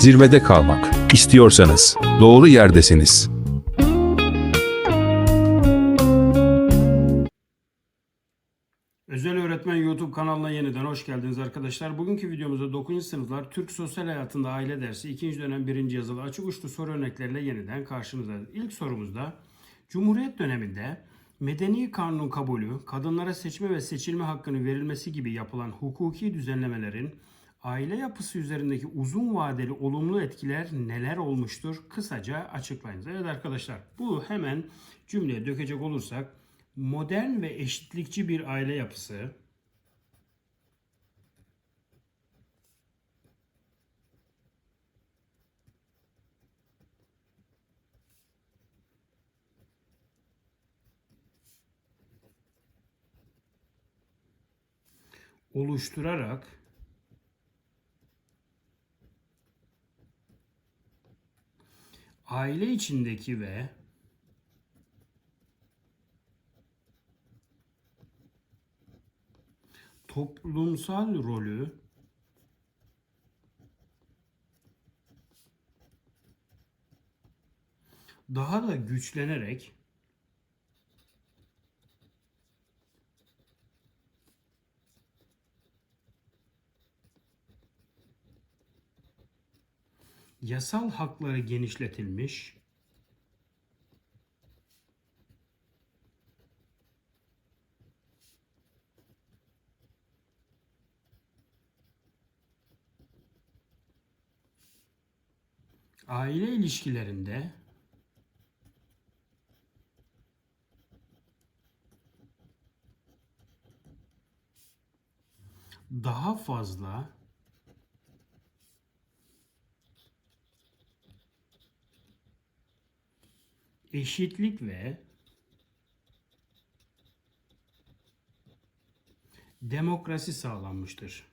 Zirvede kalmak istiyorsanız doğru yerdesiniz. Özel Öğretmen YouTube kanalına yeniden hoş geldiniz arkadaşlar. Bugünkü videomuzda 9. sınıflar Türk Sosyal Hayatında Aile Dersi 2. dönem 1. yazılı açık uçlu soru örnekleriyle yeniden karşınızdayız. İlk sorumuzda Cumhuriyet döneminde medeni kanunun kabulü, kadınlara seçme ve seçilme hakkının verilmesi gibi yapılan hukuki düzenlemelerin aile yapısı üzerindeki uzun vadeli olumlu etkiler neler olmuştur? Kısaca açıklayınız. Evet arkadaşlar bu hemen cümleye dökecek olursak modern ve eşitlikçi bir aile yapısı, oluşturarak aile içindeki ve toplumsal rolü daha da güçlenerek yasal hakları genişletilmiş aile ilişkilerinde daha fazla eşitlik ve demokrasi sağlanmıştır.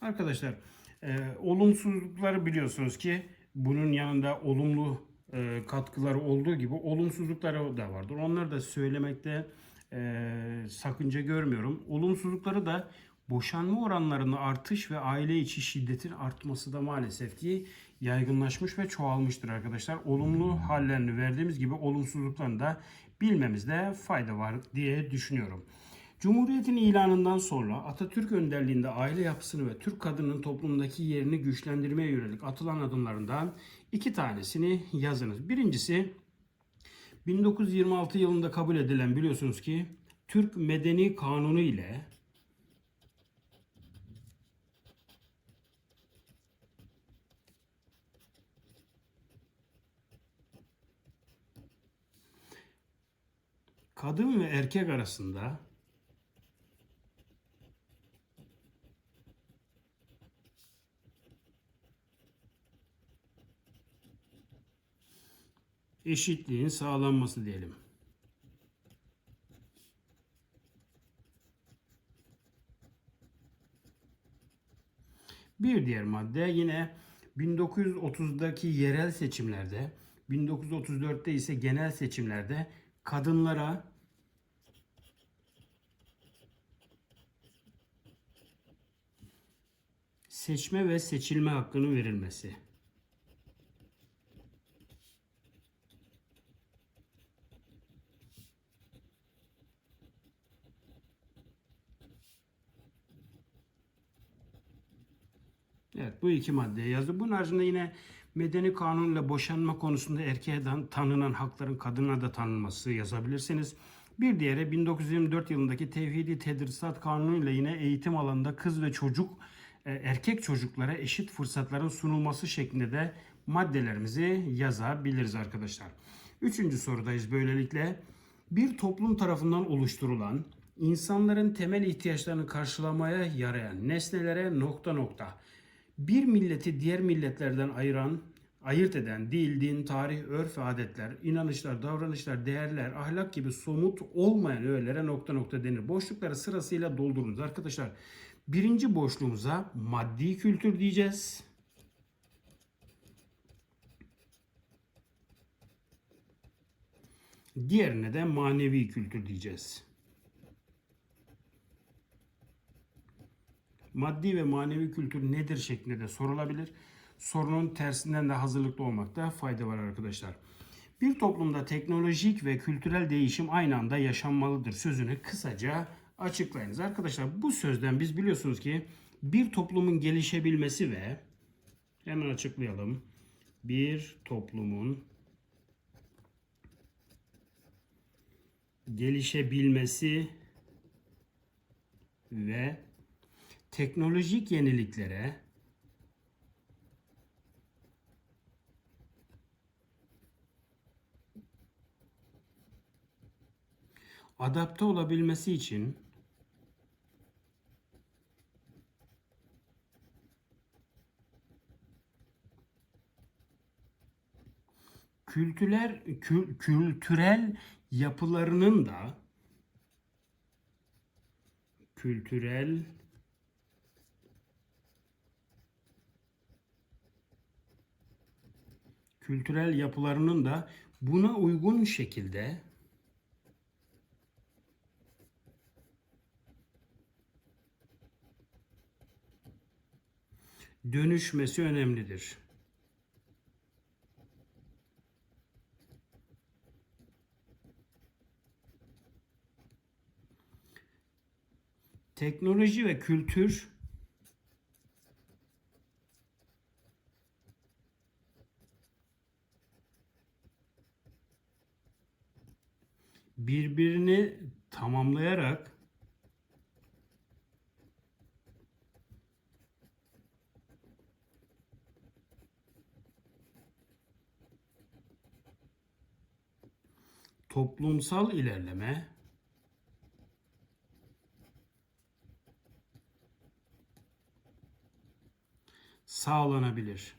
Arkadaşlar, e, olumsuzlukları biliyorsunuz ki bunun yanında olumlu e, katkıları olduğu gibi olumsuzlukları da vardır. Onları da söylemekte e, sakınca görmüyorum. Olumsuzlukları da boşanma oranlarının artış ve aile içi şiddetin artması da maalesef ki yaygınlaşmış ve çoğalmıştır arkadaşlar. Olumlu hallerini verdiğimiz gibi olumsuzluklarını da bilmemizde fayda var diye düşünüyorum. Cumhuriyetin ilanından sonra Atatürk önderliğinde aile yapısını ve Türk kadının toplumdaki yerini güçlendirmeye yönelik atılan adımlarından iki tanesini yazınız. Birincisi 1926 yılında kabul edilen biliyorsunuz ki Türk Medeni Kanunu ile kadın ve erkek arasında eşitliğin sağlanması diyelim. Bir diğer madde yine 1930'daki yerel seçimlerde, 1934'te ise genel seçimlerde kadınlara seçme ve seçilme hakkının verilmesi. Evet bu iki maddeye yazdı. Bunun haricinde yine medeni kanunla boşanma konusunda erkeğe tanınan hakların kadına da tanınması yazabilirsiniz. Bir diğeri 1924 yılındaki Tevhidi Tedrisat Kanunu ile yine eğitim alanında kız ve çocuk e, erkek çocuklara eşit fırsatların sunulması şeklinde de maddelerimizi yazabiliriz arkadaşlar. Üçüncü sorudayız böylelikle. Bir toplum tarafından oluşturulan insanların temel ihtiyaçlarını karşılamaya yarayan nesnelere nokta nokta bir milleti diğer milletlerden ayıran, ayırt eden dil, din, tarih, örf adetler, inanışlar, davranışlar, değerler, ahlak gibi somut olmayan öğelere nokta nokta denir. Boşlukları sırasıyla doldurunuz. Arkadaşlar birinci boşluğumuza maddi kültür diyeceğiz. Diğerine de manevi kültür diyeceğiz. Maddi ve manevi kültür nedir şeklinde de sorulabilir. Sorunun tersinden de hazırlıklı olmakta fayda var arkadaşlar. Bir toplumda teknolojik ve kültürel değişim aynı anda yaşanmalıdır sözünü kısaca açıklayınız. Arkadaşlar bu sözden biz biliyorsunuz ki bir toplumun gelişebilmesi ve hemen açıklayalım. Bir toplumun gelişebilmesi ve teknolojik yeniliklere adapte olabilmesi için kültürel kül- kültürel yapılarının da kültürel kültürel yapılarının da buna uygun şekilde dönüşmesi önemlidir. Teknoloji ve kültür toplumsal ilerleme sağlanabilir.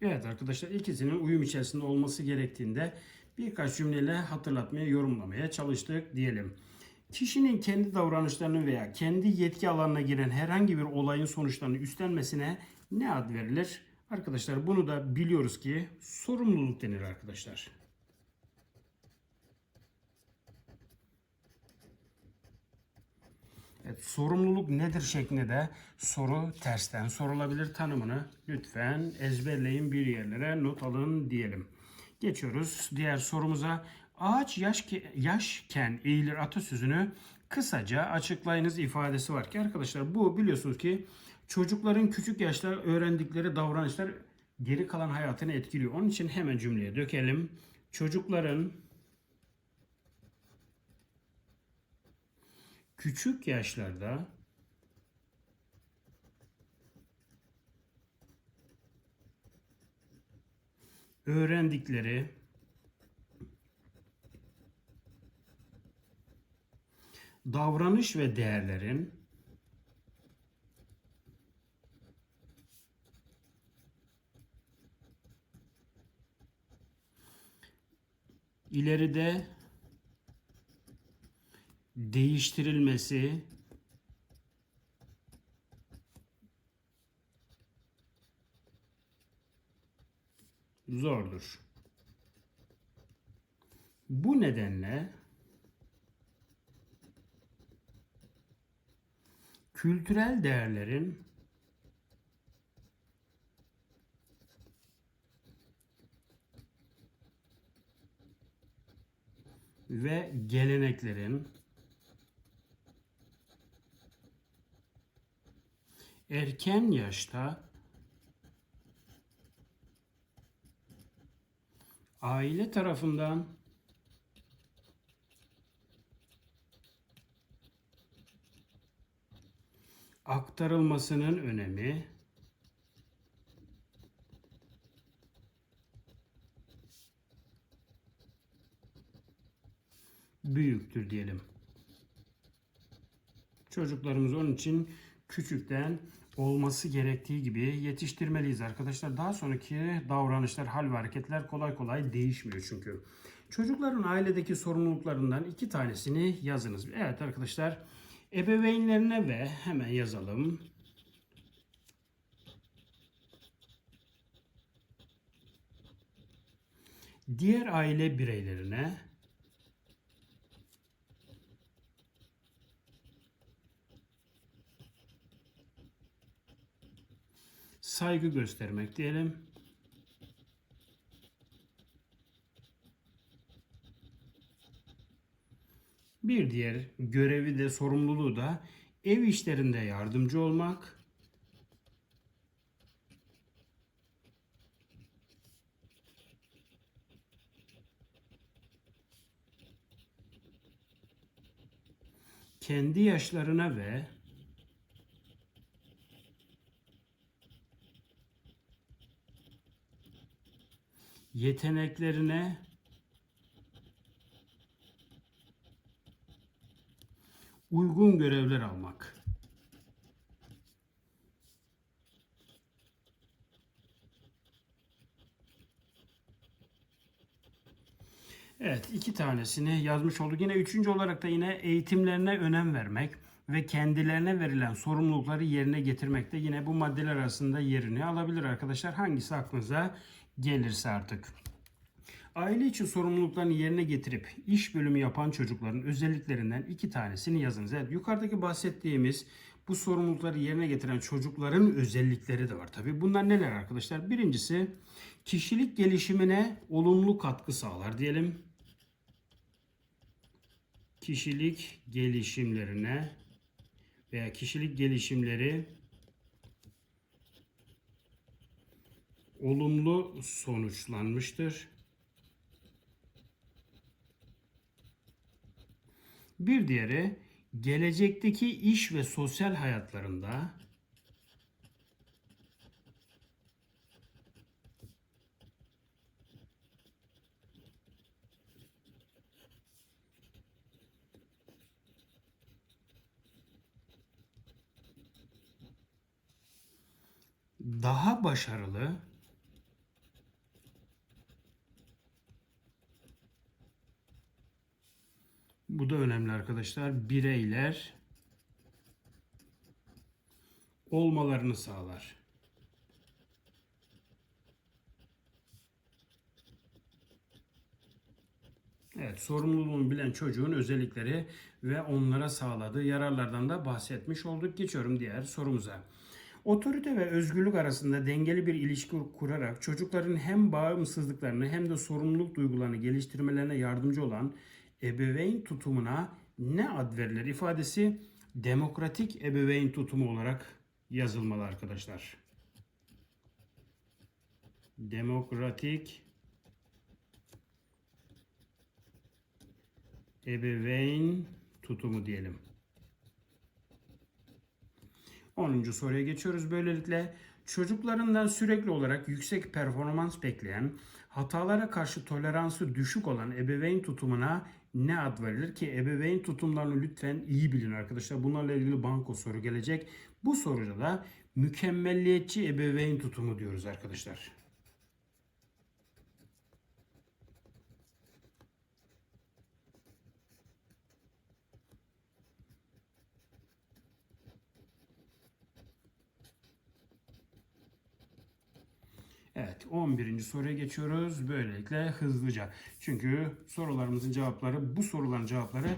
Evet arkadaşlar ikisinin uyum içerisinde olması gerektiğinde birkaç cümleyle hatırlatmaya, yorumlamaya çalıştık diyelim. Kişinin kendi davranışlarını veya kendi yetki alanına giren herhangi bir olayın sonuçlarını üstlenmesine ne ad verilir? Arkadaşlar bunu da biliyoruz ki sorumluluk denir arkadaşlar. Evet, sorumluluk nedir şeklinde de soru tersten sorulabilir. Tanımını lütfen ezberleyin bir yerlere not alın diyelim. Geçiyoruz diğer sorumuza. Ağaç yaş yaşken eğilir atasözünü kısaca açıklayınız ifadesi var ki arkadaşlar bu biliyorsunuz ki çocukların küçük yaşta öğrendikleri davranışlar geri kalan hayatını etkiliyor. Onun için hemen cümleye dökelim. Çocukların küçük yaşlarda öğrendikleri davranış ve değerlerin ileride değiştirilmesi zordur. Bu nedenle kültürel değerlerin ve geleneklerin erken yaşta aile tarafından aktarılmasının önemi büyüktür diyelim. Çocuklarımız onun için küçükten olması gerektiği gibi yetiştirmeliyiz arkadaşlar. Daha sonraki davranışlar, hal ve hareketler kolay kolay değişmiyor çünkü. Çocukların ailedeki sorumluluklarından iki tanesini yazınız. Evet arkadaşlar ebeveynlerine ve hemen yazalım. diğer aile bireylerine saygı göstermek diyelim. Bir diğer görevi de sorumluluğu da ev işlerinde yardımcı olmak. Kendi yaşlarına ve yeteneklerine uygun görevler almak. Evet iki tanesini yazmış olduk. Yine üçüncü olarak da yine eğitimlerine önem vermek ve kendilerine verilen sorumlulukları yerine getirmek de yine bu maddeler arasında yerini alabilir arkadaşlar. Hangisi aklınıza gelirse artık. Aile içi sorumluluklarını yerine getirip iş bölümü yapan çocukların özelliklerinden iki tanesini yazınız. Evet, yukarıdaki bahsettiğimiz bu sorumlulukları yerine getiren çocukların özellikleri de var. Tabii bunlar neler arkadaşlar? Birincisi kişilik gelişimine olumlu katkı sağlar diyelim. Kişilik gelişimlerine veya kişilik gelişimleri olumlu sonuçlanmıştır. Bir diğeri gelecekteki iş ve sosyal hayatlarında daha başarılı Bu da önemli arkadaşlar. Bireyler olmalarını sağlar. Evet, sorumluluğunu bilen çocuğun özellikleri ve onlara sağladığı yararlardan da bahsetmiş olduk. Geçiyorum diğer sorumuza. Otorite ve özgürlük arasında dengeli bir ilişki kurarak çocukların hem bağımsızlıklarını hem de sorumluluk duygularını geliştirmelerine yardımcı olan ebeveyn tutumuna ne ad verilir ifadesi demokratik ebeveyn tutumu olarak yazılmalı arkadaşlar. Demokratik ebeveyn tutumu diyelim. 10. soruya geçiyoruz. Böylelikle çocuklarından sürekli olarak yüksek performans bekleyen, hatalara karşı toleransı düşük olan ebeveyn tutumuna ne ad verilir ki ebeveyn tutumlarını lütfen iyi bilin arkadaşlar. Bunlarla ilgili banko soru gelecek. Bu soruda da mükemmelliyetçi ebeveyn tutumu diyoruz arkadaşlar. Evet 11. soruya geçiyoruz. Böylelikle hızlıca. Çünkü sorularımızın cevapları bu soruların cevapları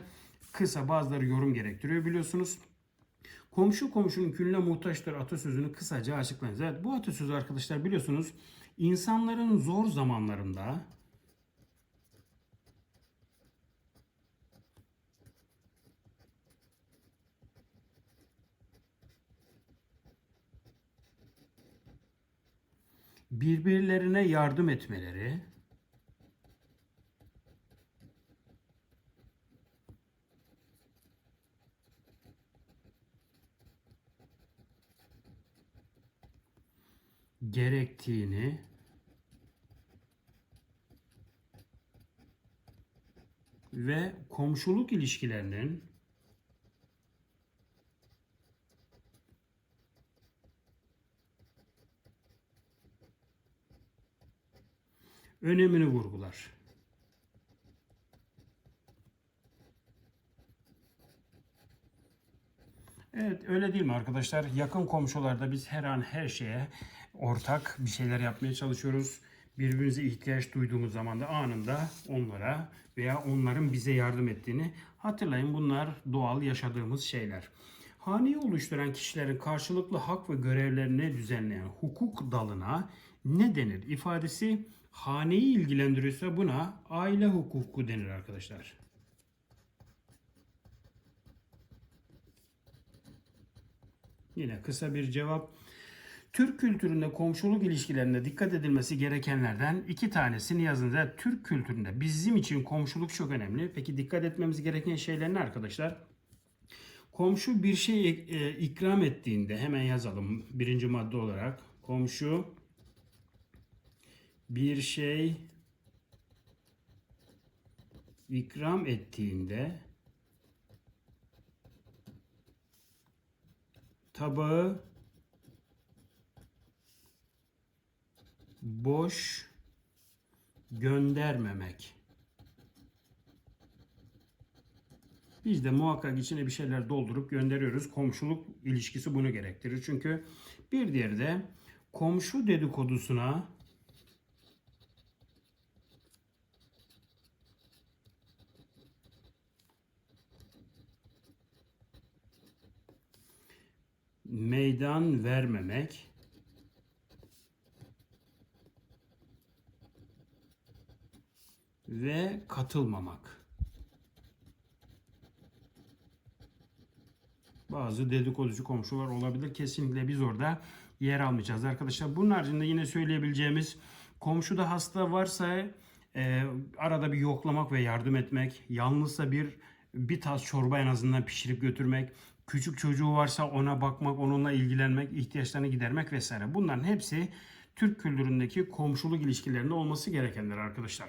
kısa bazıları yorum gerektiriyor biliyorsunuz. Komşu komşunun külüne muhtaçtır atasözünü kısaca açıklayınız. Evet bu atasözü arkadaşlar biliyorsunuz insanların zor zamanlarında birbirlerine yardım etmeleri, gerektiğini ve komşuluk ilişkilerinin önemini vurgular. Evet öyle değil mi arkadaşlar? Yakın komşularda biz her an her şeye ortak bir şeyler yapmaya çalışıyoruz. birbirimize ihtiyaç duyduğumuz zaman da anında onlara veya onların bize yardım ettiğini hatırlayın. Bunlar doğal yaşadığımız şeyler. Haneyi oluşturan kişilerin karşılıklı hak ve görevlerini düzenleyen hukuk dalına ne denir? İfadesi haneyi ilgilendiriyorsa buna aile hukuku denir arkadaşlar. Yine kısa bir cevap. Türk kültüründe komşuluk ilişkilerinde dikkat edilmesi gerekenlerden iki tanesini yazınca Türk kültüründe bizim için komşuluk çok önemli. Peki dikkat etmemiz gereken şeyler ne arkadaşlar? Komşu bir şey ikram ettiğinde hemen yazalım birinci madde olarak. Komşu bir şey ikram ettiğinde tabağı boş göndermemek. Biz de muhakkak içine bir şeyler doldurup gönderiyoruz. Komşuluk ilişkisi bunu gerektirir. Çünkü bir diğeri de komşu dedikodusuna meydan vermemek ve katılmamak. Bazı dedikoducu komşular olabilir. Kesinlikle biz orada yer almayacağız arkadaşlar. Bunun haricinde yine söyleyebileceğimiz komşuda hasta varsa e, arada bir yoklamak ve yardım etmek. Yalnızsa bir bir tas çorba en azından pişirip götürmek. Küçük çocuğu varsa ona bakmak, onunla ilgilenmek, ihtiyaçlarını gidermek vesaire. Bunların hepsi Türk kültüründeki komşuluk ilişkilerinde olması gerekenler arkadaşlar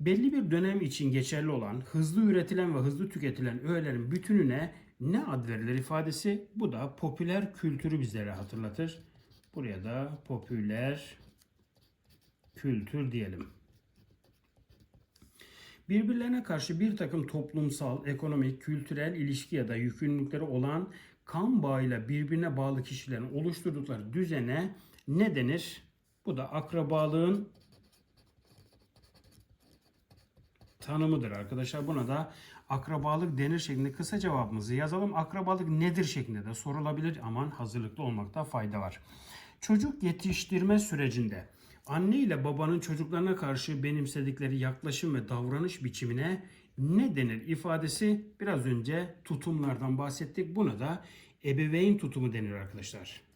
belli bir dönem için geçerli olan hızlı üretilen ve hızlı tüketilen öğelerin bütününe ne ad verilir ifadesi bu da popüler kültürü bizlere hatırlatır. Buraya da popüler kültür diyelim. Birbirlerine karşı bir takım toplumsal, ekonomik, kültürel ilişki ya da yükümlülükleri olan kan bağıyla birbirine bağlı kişilerin oluşturdukları düzene ne denir? Bu da akrabalığın tanımıdır arkadaşlar. Buna da akrabalık denir şeklinde kısa cevabımızı yazalım. Akrabalık nedir şeklinde de sorulabilir. Aman hazırlıklı olmakta fayda var. Çocuk yetiştirme sürecinde anne ile babanın çocuklarına karşı benimsedikleri yaklaşım ve davranış biçimine ne denir ifadesi biraz önce tutumlardan bahsettik. Buna da ebeveyn tutumu denir arkadaşlar.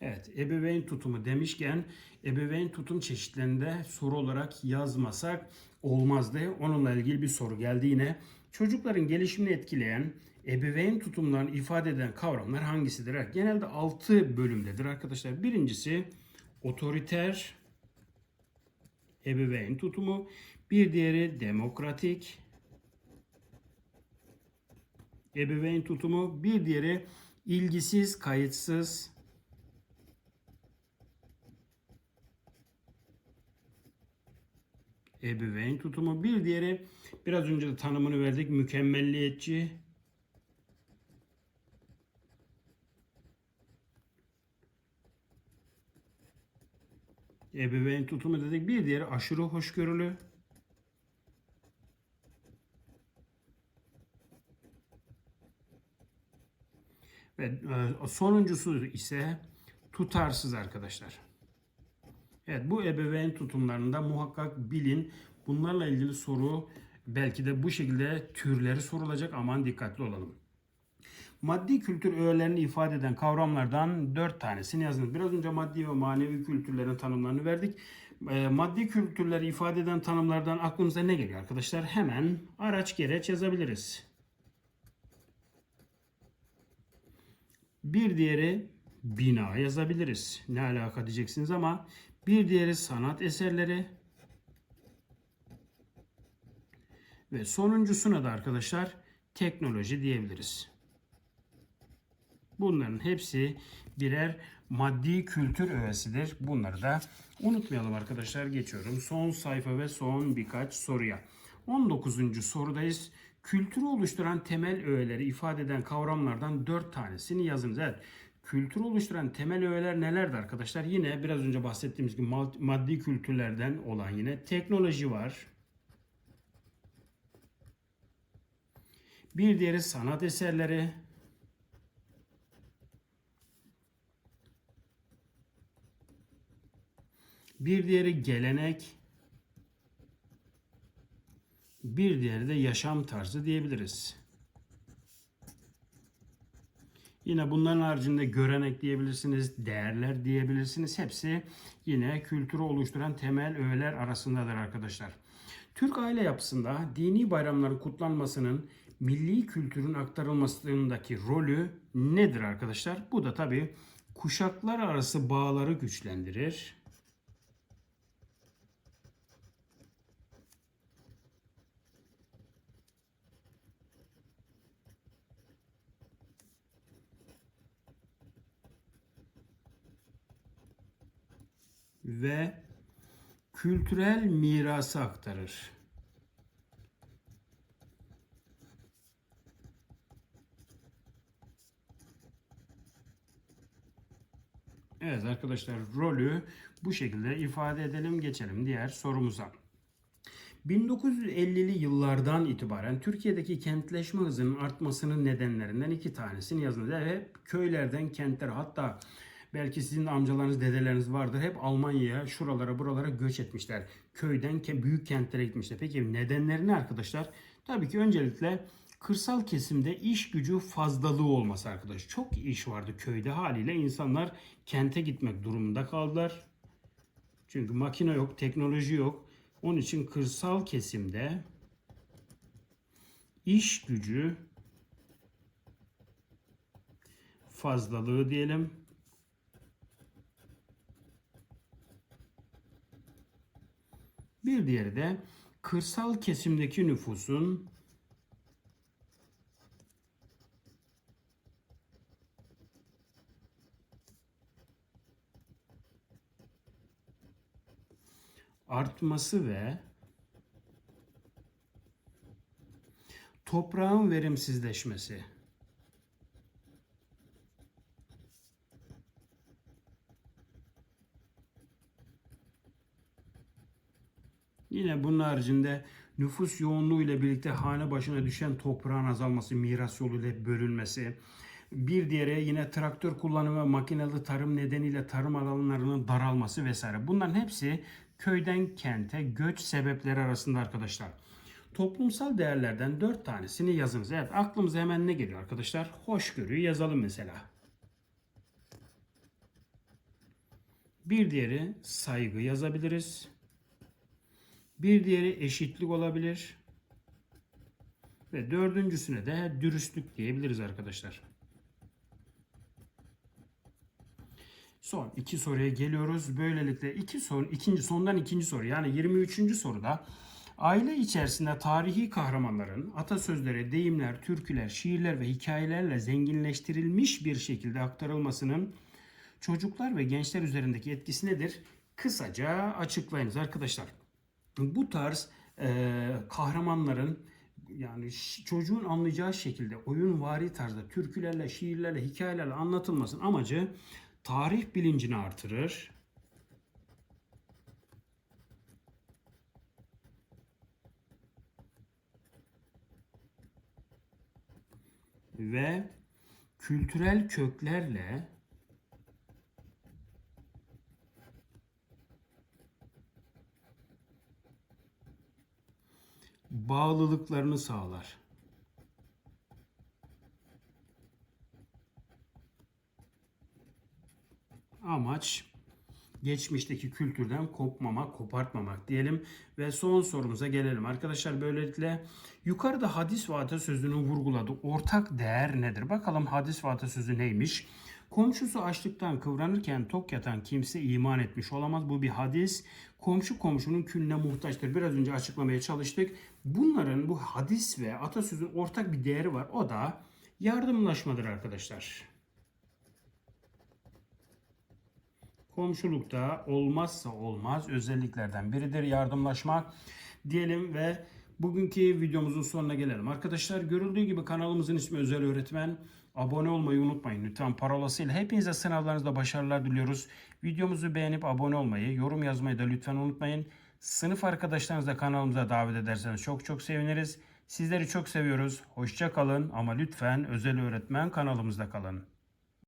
Evet, ebeveyn tutumu demişken ebeveyn tutum çeşitlerinde soru olarak yazmasak olmazdı. Onunla ilgili bir soru geldi yine. Çocukların gelişimini etkileyen ebeveyn tutumlarını ifade eden kavramlar hangisidir? Genelde 6 bölümdedir arkadaşlar. Birincisi otoriter ebeveyn tutumu. Bir diğeri demokratik ebeveyn tutumu. Bir diğeri ilgisiz, kayıtsız ebeveyn tutumu. Bir diğeri biraz önce de tanımını verdik mükemmelliyetçi. Ebeveyn tutumu dedik. Bir diğeri aşırı hoşgörülü. Ve e, sonuncusu ise tutarsız arkadaşlar. Evet bu ebeveyn tutumlarında muhakkak bilin. Bunlarla ilgili soru belki de bu şekilde türleri sorulacak. Aman dikkatli olalım. Maddi kültür öğelerini ifade eden kavramlardan dört tanesini yazınız. Biraz önce maddi ve manevi kültürlerin tanımlarını verdik. E, maddi kültürleri ifade eden tanımlardan aklımıza ne geliyor arkadaşlar? Hemen araç gereç yazabiliriz. Bir diğeri bina yazabiliriz. Ne alaka diyeceksiniz ama bir diğeri sanat eserleri. Ve sonuncusuna da arkadaşlar teknoloji diyebiliriz. Bunların hepsi birer maddi kültür öğesidir. Bunları da unutmayalım arkadaşlar. Geçiyorum son sayfa ve son birkaç soruya. 19. sorudayız. Kültürü oluşturan temel öğeleri ifade eden kavramlardan dört tanesini yazınız. Evet. Kültürü oluşturan temel öğeler nelerdi arkadaşlar? Yine biraz önce bahsettiğimiz gibi maddi kültürlerden olan yine teknoloji var. Bir diğeri sanat eserleri. Bir diğeri gelenek. Bir diğeri de yaşam tarzı diyebiliriz. Yine bunların haricinde görenek diyebilirsiniz, değerler diyebilirsiniz. Hepsi yine kültürü oluşturan temel öğeler arasındadır arkadaşlar. Türk aile yapısında dini bayramların kutlanmasının milli kültürün aktarılmasındaki rolü nedir arkadaşlar? Bu da tabii kuşaklar arası bağları güçlendirir. Ve kültürel mirası aktarır. Evet arkadaşlar rolü bu şekilde ifade edelim geçelim diğer sorumuza. 1950'li yıllardan itibaren Türkiye'deki kentleşme hızının artmasının nedenlerinden iki tanesini yazın. Hep köylerden kentlere hatta belki sizin de amcalarınız dedeleriniz vardır. Hep Almanya'ya şuralara buralara göç etmişler. Köyden büyük kentlere gitmişler. Peki nedenleri ne arkadaşlar? Tabii ki öncelikle kırsal kesimde iş gücü fazlalığı olması arkadaş. Çok iş vardı köyde haliyle insanlar kente gitmek durumunda kaldılar. Çünkü makine yok, teknoloji yok. Onun için kırsal kesimde iş gücü fazlalığı diyelim. Bir diğeri de kırsal kesimdeki nüfusun artması ve toprağın verimsizleşmesi. Yine bunun haricinde nüfus yoğunluğu ile birlikte hane başına düşen toprağın azalması, miras yoluyla bölünmesi. Bir diğeri yine traktör kullanımı ve makinalı tarım nedeniyle tarım alanlarının daralması vesaire. Bunların hepsi köyden kente göç sebepleri arasında arkadaşlar. Toplumsal değerlerden dört tanesini yazınız. Evet aklımıza hemen ne geliyor arkadaşlar? Hoşgörüyü yazalım mesela. Bir diğeri saygı yazabiliriz. Bir diğeri eşitlik olabilir. Ve dördüncüsüne de dürüstlük diyebiliriz arkadaşlar. Son iki soruya geliyoruz. Böylelikle iki soru, ikinci sondan ikinci soru yani 23. soruda aile içerisinde tarihi kahramanların atasözleri, deyimler, türküler, şiirler ve hikayelerle zenginleştirilmiş bir şekilde aktarılmasının çocuklar ve gençler üzerindeki etkisi nedir? Kısaca açıklayınız arkadaşlar. Bu tarz e, kahramanların yani çocuğun anlayacağı şekilde oyun vari tarzda türkülerle, şiirlerle, hikayelerle anlatılmasının amacı tarih bilincini artırır. Ve kültürel köklerle bağlılıklarını sağlar. Amaç geçmişteki kültürden kopmamak, kopartmamak diyelim ve son sorumuza gelelim. Arkadaşlar böylelikle yukarıda hadis ve atasözünün vurguladığı ortak değer nedir? Bakalım hadis ve atasözü neymiş? Komşusu açlıktan kıvranırken tok yatan kimse iman etmiş olamaz. Bu bir hadis. Komşu komşunun külüne muhtaçtır. Biraz önce açıklamaya çalıştık. Bunların bu hadis ve atasözün ortak bir değeri var. O da yardımlaşmadır arkadaşlar. Komşulukta olmazsa olmaz özelliklerden biridir yardımlaşma diyelim ve Bugünkü videomuzun sonuna gelelim. Arkadaşlar görüldüğü gibi kanalımızın ismi Özel Öğretmen. Abone olmayı unutmayın lütfen parolasıyla. Hepinize sınavlarınızda başarılar diliyoruz. Videomuzu beğenip abone olmayı, yorum yazmayı da lütfen unutmayın. Sınıf arkadaşlarınızı da kanalımıza davet ederseniz çok çok seviniriz. Sizleri çok seviyoruz. Hoşça kalın ama lütfen Özel Öğretmen kanalımızda kalın.